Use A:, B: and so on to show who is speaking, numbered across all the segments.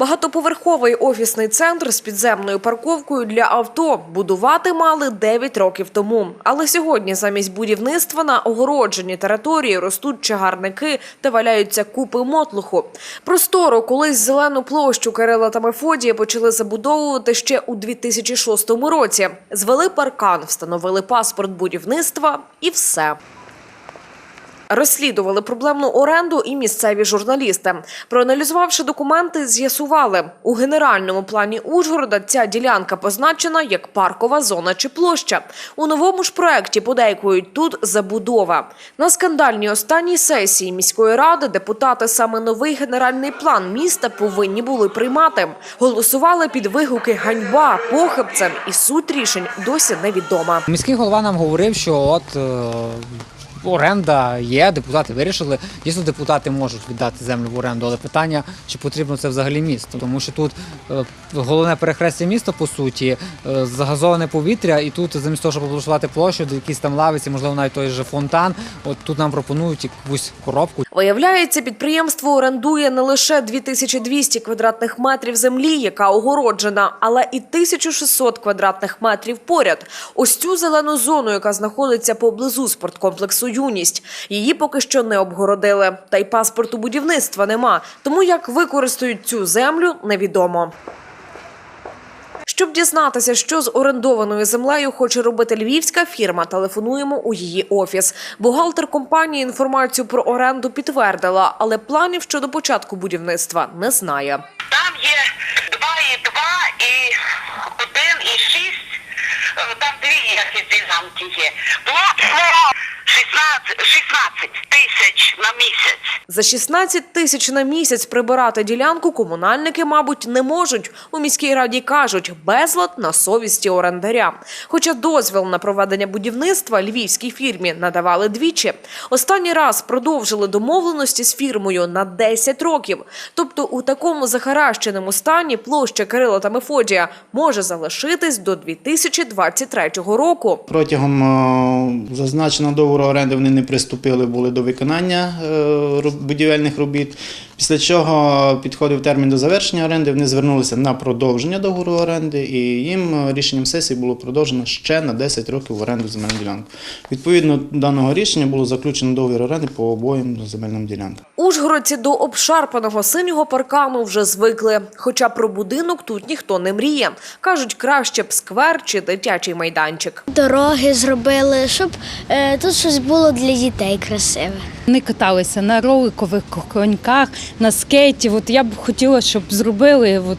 A: Багатоповерховий офісний центр з підземною парковкою для авто будувати мали 9 років тому. Але сьогодні замість будівництва на огородженій території ростуть чагарники та валяються купи мотлуху. Простору колись зелену площу Кирила та Мефодія почали забудовувати ще у 2006 році. Звели паркан, встановили паспорт будівництва і все. Розслідували проблемну оренду і місцеві журналісти. Проаналізувавши документи, з'ясували, у генеральному плані Ужгорода ця ділянка позначена як паркова зона чи площа. У новому ж проекті подейкують тут забудова. На скандальній останній сесії міської ради депутати саме новий генеральний план міста повинні були приймати. Голосували під вигуки ганьба, похибцем і суть рішень досі невідома.
B: Міський голова нам говорив, що от е, оренда є, депутати вирішили. Дійсно, депутати можуть віддати землю в оренду, але питання, чи потрібно це взагалі місто. Тому що тут е, головне перехрестя міста, по суті, е, загазоване повітря, і тут замість того, щоб облаштувати площу, якісь там лавиці, можливо, навіть той же фонтан. От тут нам пропонують якусь коробку.
A: Виявляється, підприємство орендує не лише 2200 квадратних метрів землі, яка огороджена, але і 1600 квадратних метрів поряд. Ось цю зелену зону, яка знаходиться поблизу спорткомплексу Юність. Її поки що не обгородили. Та й паспорту будівництва нема. Тому як використають цю землю, невідомо. Щоб дізнатися, що з орендованою землею хоче робити львівська фірма, телефонуємо у її офіс. Бухгалтер компанії інформацію про оренду підтвердила, але планів щодо початку будівництва не знає.
C: Там є 2 і 2 і 1 і 6. Е, Там дві якісь ділянки є. Плотно 16, 16 тисяч.
A: За 16 тисяч на місяць прибирати ділянку комунальники, мабуть, не можуть. У міській раді кажуть, безлад на совісті орендаря. Хоча дозвіл на проведення будівництва львівській фірмі надавали двічі. Останній раз продовжили домовленості з фірмою на 10 років. Тобто у такому захаращеному стані площа Кирила та Мефодія може залишитись до 2023 року.
D: Протягом е, зазначеного договору оренди вони не приступили були до виконання е, роб- будівельних робіт. Після чого підходив термін до завершення оренди, вони звернулися на продовження договору оренди, і їм е, рішенням сесії було продовжено ще на 10 років в оренду земельну ділянку. Відповідно даного рішення було заключено договір оренди по обоїм земельним ділянкам.
A: Ужгородці до обшарпаного синього паркану вже звикли. Хоча про будинок тут ніхто не мріє. Кажуть, краще б сквер чи дитячий майданчик.
E: Дороги зробили, щоб е, тут щось було для дітей красиве.
F: Вони каталися на роликових коньках, на скейті. От я б хотіла, щоб зробили от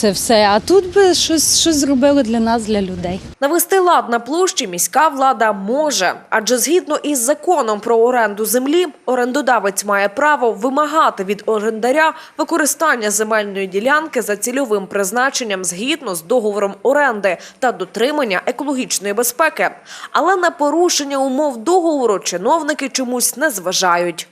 F: це все. А тут би щось, щось зробили для нас, для людей.
A: Навести лад на площі міська влада може, адже згідно із законом про оренду землі, орендодавець має право вимагати від орендаря використання земельної ділянки за цільовим призначенням згідно з договором оренди та дотримання екологічної безпеки. Але на порушення умов договору чиновники чомусь не зважають.